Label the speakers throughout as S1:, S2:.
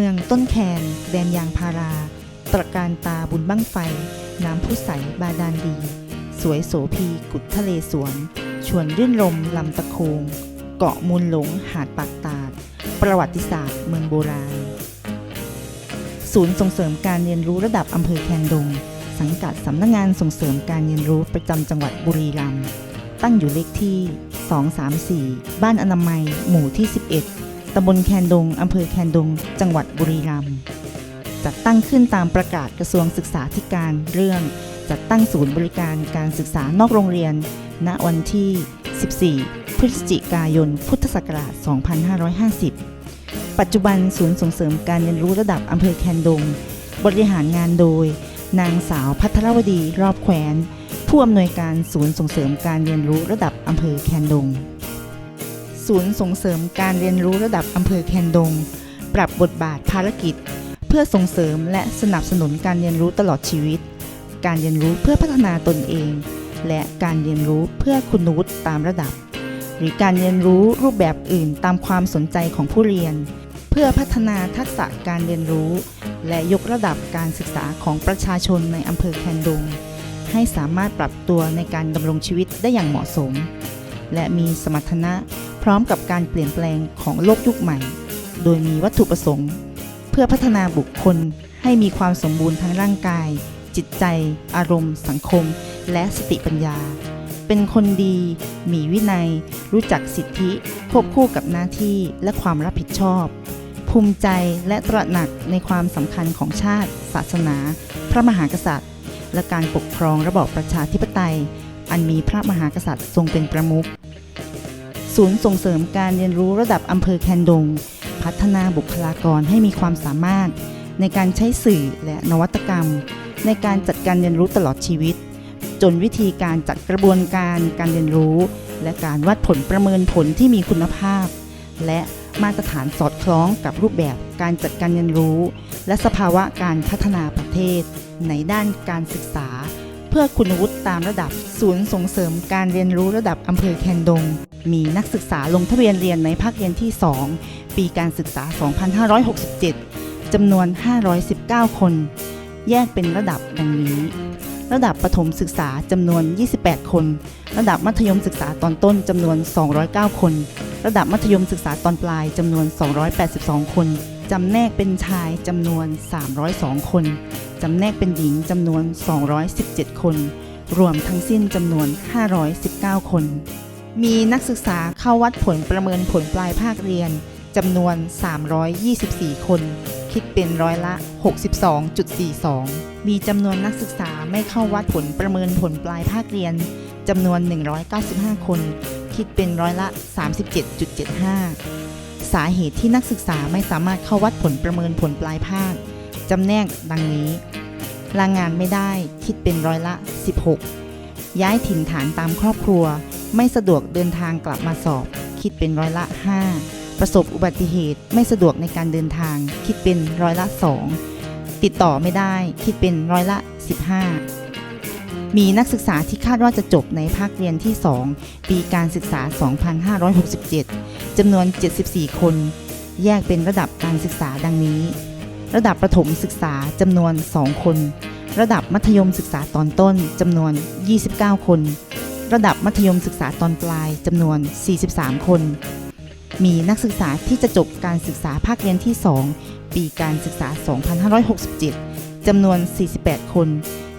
S1: เมืองต้นแคน แดนยางพารา ตระการตาบุญบั้งไฟ น้ำพุใสบาดาลดี สวยโสพีกุดทะเลสวน ชวนรื่นรมลำตะโคง เกาะมูลหลงหาดปากตาด ประวัติศาสตร์เมืองโบราณ ศูนย์ส่งเสริมการเรียนรู้ระดับอำเภอแคนดง สังกัดสำนักงานส่งเสริมการเรียนรู้ประจำจังหวัดบุรีรัมย์ตั้งอยู่เลขที่ 234 บ้านอนามัย หมู่ที่ 11 ตำบลแคนดง อำเภอแคนดง จังหวัดบุรีรัมย์ จัดตั้งขึ้นตามประกาศกระทรวงศึกษาธิการเรื่อง จัดตั้งศูนย์บริการการศึกษานอกโรงเรียน ณ วันที่ 14 พฤศจิกายน พุทธศักราช 2550 ปัจจุบันศูนย์ส่งเสริมการเรียนรู้ระดับอำเภอแคนดง บริหารงานโดย นางสาวพัทรวดีรอบแขวน ผู้อำนวยการศูนย์ส่งเสริมการเรียนรู้ระดับอำเภอแคนดง ศูนย์ส่งเสริมการเรียนรู้ระดับอำเภอแคนดง ปรับบทบาทภารกิจ เพื่อส่งเสริมและสนับสนุนการเรียนรู้ตลอดชีวิต การเรียนรู้เพื่อพัฒนาตนเอง และการเรียนรู้เพื่อคุณวุฒิตามระดับ หรือการเรียนรู้รูปแบบอื่นตามความสนใจของผู้เรียน เพื่อพัฒนาทักษะการเรียนรู้ และยกระดับการศึกษาของประชาชนในอำเภอแคนดงให้สามารถปรับตัวในการดำรงชีวิตได้อย่างเหมาะสม และมีสมรรถนะพร้อมกับการเปลี่ยนแปลงของโลกยุคใหม่ โดยมีวัตถุประสงค์ เพื่อพัฒนาบุคคลให้มีความสมบูรณ์ทั้งร่างกาย จิตใจ อารมณ์ สังคม และสติปัญญา เป็นคนดี มีวินัย รู้จักสิทธิ ควบคู่กับหน้าที่และความรับผิดชอบ ภูมิใจและตระหนักในความสำคัญของชาติ ศาสนา พระมหากษัตริย์ และการปกครองระบอบประชาธิปไตย อันมีพระมหากษัตริย์ทรงเป็นประมุขศูนย์ส่งเสริมการเรียนรู้ระดับอำเภอแคนดง พัฒนาบุคลากรให้มีความสามารถ ในการใช้สื่อและนวัตกรรม ในการจัดการเรียนรู้ตลอดชีวิต จนวิธีการจัดกระบวนการการเรียนรู้ และการวัดผลประเมินผลที่มีคุณภาพ และมาตรฐานสอดคล้องกับรูปแบบการจัดการเรียนรู้ และสภาวะการพัฒนาประเทศ ในด้านการศึกษา พื่อคุณวุฒิตามระดับ ศูนย์ส่งเสริมการเรียนรู้ระดับอำเภอแคนดง มีนักศึกษาลงทะเบียนเรียนในภาคเรียนที่ 2 ปีการศึกษา 2567 จำนวน 519 คน แยกเป็นระดับดังนี้ ระดับประถมศึกษาจำนวน 28 คน ระดับมัธยมศึกษาตอนต้นจำนวน 209 คน ระดับมัธยมศึกษาตอนปลายจำนวน 282 คนจำแนกเป็นชายจำนวน 302 คน จำแนกเป็นหญิงจำนวน 217 คน รวมทั้งสิ้นจำนวน 519 คน มีนักศึกษาเข้าวัดผลประเมินผลปลายภาคเรียนจำนวน 324 คน คิดเป็นร้อยละ 62.42 มีจำนวนนักศึกษาไม่เข้าวัดผลประเมินผลปลายภาคเรียนจำนวน 195 คน คิดเป็นร้อยละ 37.75 สาเหตุที่นักศึกษาไม่สามารถเข้าวัดผลประเมินผลปลายภาค จำแนกดังนี้ ลางงานไม่ได้คิดเป็นร้อยละ 16 ย้ายถิ่นฐานตามครอบครัว ไม่สะดวกเดินทางกลับมาสอบ คิดเป็นร้อยละ 5 ประสบอุบัติเหตุไม่สะดวกในการเดินทาง คิดเป็นร้อยละ 2 ติดต่อไม่ได้คิดเป็นร้อยละ 15มีนักศึกษาที่คาดว่าจะจบในภาคเรียนที่ 2 ปีการศึกษา 2567 จำนวน 74 คน แยกเป็นระดับการศึกษาดังนี้ ระดับประถมศึกษาจำนวน 2 คน ระดับมัธยมศึกษาตอนต้นจำนวน 29 คน ระดับมัธยมศึกษาตอนปลายจำนวน 43 คน มีนักศึกษาที่จะจบการศึกษาภาคเรียนที่ 2 ปีการศึกษา 2567 จำนวน 48 คน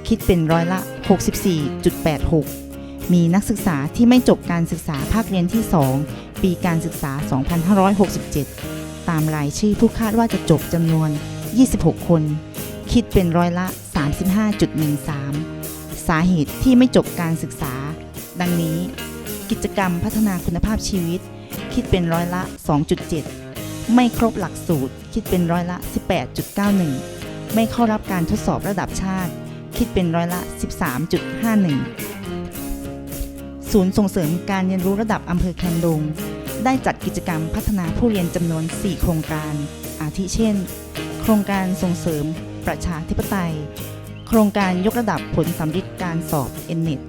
S1: คิดเป็นร้อยละ 64.86 มีนักศึกษาที่ไม่จบการศึกษาภาคเรียนที่ 2 ปีการศึกษา 2567 ตามรายชื่อผู้คาดว่าจะจบจำนวน 26 คน คิดเป็นร้อยละ 35.13 สาเหตุที่ไม่จบการศึกษา ดังนี้ กิจกรรมพัฒนาคุณภาพชีวิต คิดเป็นร้อยละ 2.7 ไม่ครบหลักสูตร คิดเป็นร้อยละ 18.91 ไม่เข้ารับการทดสอบระดับชาติ คิดเป็นร้อยละ 13.51 ศูนย์ส่งเสริมการเรียนรู้ระดับอำเภอแคนดงได้จัดกิจกรรมพัฒนาผู้เรียนจำนวน 4 โครงการ อาทิเช่น ครงการส่งเสริมประชาธิปไตย โครงการยกระดับผลสำลิดการสอบ n n e t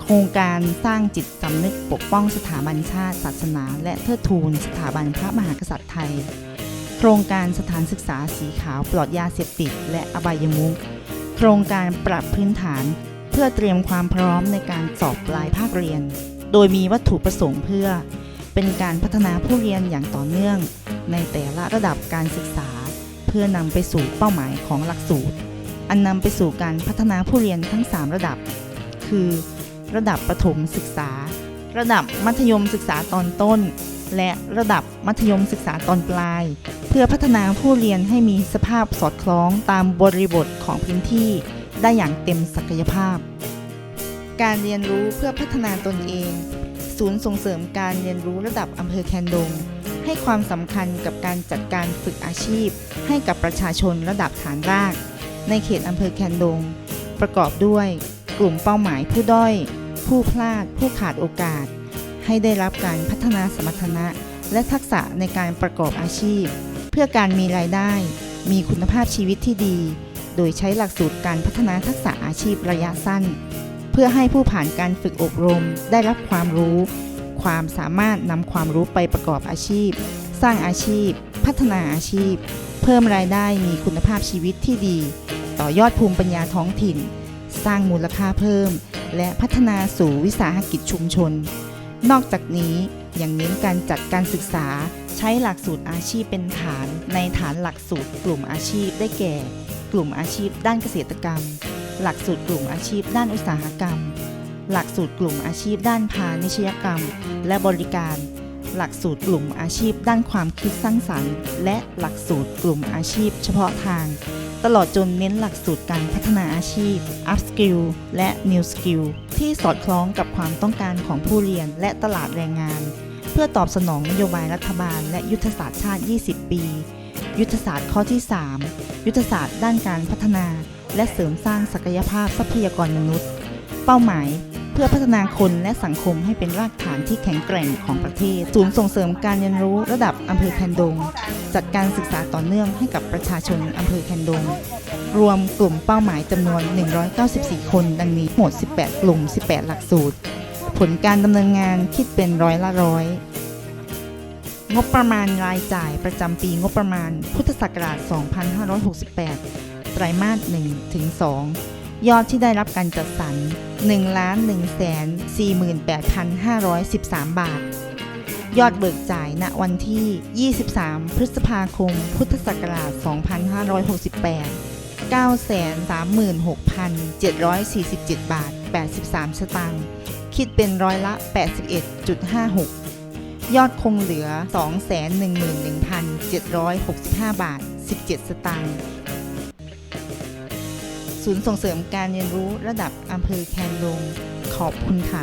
S1: โครงการสร้างจิตสำนึกปกป้องสถาบันชาติศาสนา และเทิดทูนสถาบันพระมหากษัตริย์ไทย โครงการสถานศึกษาสีขาวปลอดยาเสพติด และอบายมุขโครงการปรับพื้นฐาน เพื่อเตรียมความพร้อมในการสอบปลายภาคเรียน โดยมีวัตถุประสงค์เพื่อ เป็นการพัฒนาผู้เรียนอย่างต่อเนื่อง ในแต่ละระดับการศึกษา พื่อนำไปสู่เป้าหมายของหลักสูตร อันนำไปสู่การพัฒนาผู้เรียนทั้ง 3 ระดับ คือ ระดับประถมศึกษา ระดับมัธยมศึกษาตอนต้น และระดับมัธยมศึกษาตอนปลาย เพื่อพัฒนาผู้เรียนให้มีสภาพสอดคล้องตามบริบทของพื้นที่ ได้อย่างเต็มศักยภาพ การเรียนรู้เพื่อพัฒนาตนเอง ศูนย์ส่งเสริมการเรียนรู้ระดับอำเภอแคนดง ให้ความสำคัญกับการจัดการฝึกอาชีพ ให้กับประชาชนระดับฐานราก ในเขตอำเภอแคนดง ประกอบด้วยกลุ่มเป้าหมายผู้ด้อย ผู้พลาด ผู้ขาดโอกาส ให้ได้รับการพัฒนาสมรรถนะ และทักษะในการประกอบอาชีพ เพื่อการมีรายได้ มีคุณภาพชีวิตที่ดี โดยใช้หลักสูตรการพัฒนาทักษะอาชีพระยะสั้น เพื่อให้ผู้ผ่านการฝึกอบรมได้รับความรู้ ความสามารถนำความรู้ไปประกอบอาชีพ สร้างอาชีพ พัฒนาอาชีพ เพิ่มรายได้มีคุณภาพชีวิตที่ดี ต่อยอดภูมิปัญญาท้องถิ่น สร้างมูลค่าเพิ่ม และพัฒนาสู่วิสาหกิจชุมชน นอกจากนี้ยังเน้นการจัดการศึกษาใช้หลักสูตรอาชีพเป็นฐาน ในฐานหลักสูตรกลุ่มอาชีพได้แก่ กลุ่มอาชีพด้านเกษตรกรรม หลักสูตรกลุ่มอาชีพด้านอุตสาหกรรม หลักสูตรกลุ่มอาชีพด้านพาณิชยกรรม และบริการ หลักสูตรกลุ่มอาชีพด้านความคิดสร้างสรรค์ และหลักสูตรกลุ่มอาชีพเฉพาะทาง ตลอดจนเน้นหลักสูตรการพัฒนาอาชีพ up skill และ new skill ที่สอดคล้องกับความต้องการของผู้เรียนและตลาดแรงงาน เพื่อตอบสนองนโยบายรัฐบาล และยุทธศาสตร์ชาติ 20 ปี ยุทธศาสตร์ข้อที่ 3 ยุทธศาสตร์ด้านการพัฒนา และเสริมสร้างศักยภาพทรัพยากรมนุษย์ เป้าหมาย พื่อพัฒนาคนและสังคมให้เป็นรากฐานที่แข็งแกร่งของประเทศ ศูนย์ส่งเสริมการเรียนรู้ระดับอำเภอแคนดง จัดการศึกษาต่อเนื่องให้กับประชาชนอำเภอแคนดง รวมกลุ่มเป้าหมายจำนวน 194 คน ดังนี้หมด 18 กลุ่ม 18 หลักสูตร ผลการดำเนินงานคิดเป็นร้อยละร้อยงบประมาณรายจ่ายประจำปีงบประมาณ พุทธศักราช 2568 ไตรมาส1ถึง2 ยอดที่ได้รับการจัดสรร 1 1 48,513 บาท ยอดเบิกจ่ายณวันที่ 23 พฤษภาคม พุทธศักราช 2568 936,747 บาท 83 สตางค์ คิดเป็นร้อยละ 81.56 ยอดคงเหลือ 211,765 บาท 17 สตางค์ ศูนย์ส่งเสริมการเรียนรู้ระดับอำเภอแคนดงขอบคุณค่ะ